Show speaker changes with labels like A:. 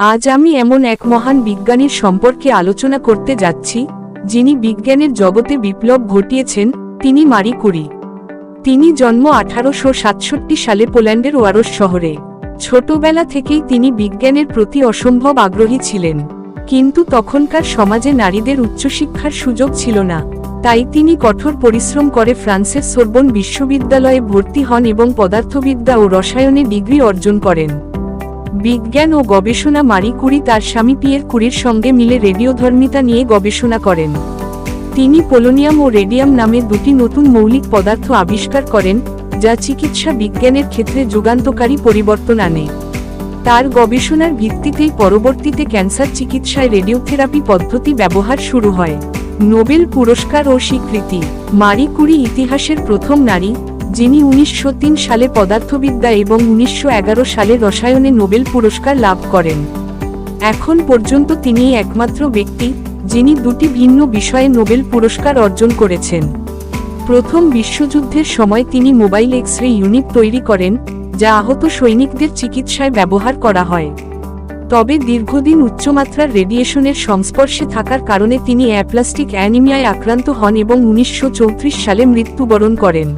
A: আজ আমি এমন এক মহান বিজ্ঞানীর সম্পর্কে আলোচনা করতে যাচ্ছি, যিনি বিজ্ঞানের জগতে বিপ্লব ঘটিয়েছেন, তিনি মারি কুরি তিনি জন্ম আঠারোশো সাতষট্টি সালে পোল্যান্ডের ওয়ারস শহরে। ছোটবেলা থেকেই তিনি বিজ্ঞানের প্রতি অসম্ভব আগ্রহী ছিলেন। কিন্তু তখনকার সমাজে নারীদের উচ্চশিক্ষার সুযোগ ছিল না। তাই তিনি কঠোর পরিশ্রম করে ফ্রান্সের সোরবন বিশ্ববিদ্যালয়ে ভর্তি হন এবং পদার্থবিদ্যা ও রসায়নে ডিগ্রি অর্জন করেন। বিজ্ঞান ও গবেষণা মারি কুরি তার স্বামী পিয়ের কুরির সঙ্গে মিলে রেডিওধর্মিতা নিয়ে গবেষণা করেন। তিনি পোলোনিয়াম ও রেডিয়াম নামে দুটি নতুন মৌলিক পদার্থ আবিষ্কার করেন, যা চিকিৎসা বিজ্ঞানের ক্ষেত্রে যুগান্তকারী পরিবর্তন আনে। তার গবেষণার ভিত্তিতেই পরবর্তীতে ক্যান্সার চিকিৎসায় রেডিওথেরাপি পদ্ধতি ব্যবহার শুরু হয়। নোবেল পুরস্কার ও স্বীকৃতি। মারি কুরি ইতিহাসের প্রথম নারী যিনি উনিশশো তিন সালে পদার্থবিদ্যা এবং উনিশশো এগারো সালে রসায়নে নোবেল পুরস্কার লাভ করেন। এখন পর্যন্ত তিনিই একমাত্র ব্যক্তি, যিনি দুটি ভিন্ন বিষয়ে নোবেল পুরস্কার অর্জন করেছেন। প্রথম বিশ্বযুদ্ধের সময় তিনি মোবাইল এক্স রে ইউনিট তৈরি করেন, যা আহত সৈনিকদের চিকিৎসায় ব্যবহার করা হয়। তবে দীর্ঘদিন উচ্চমাত্রার রেডিয়েশনের সংস্পর্শে থাকার কারণে তিনি অ্যাপ্লাস্টিক অ্যানিমিয়ায় আক্রান্ত হন এবং উনিশশো চৌত্রিশ সালে মৃত্যুবরণ করেন।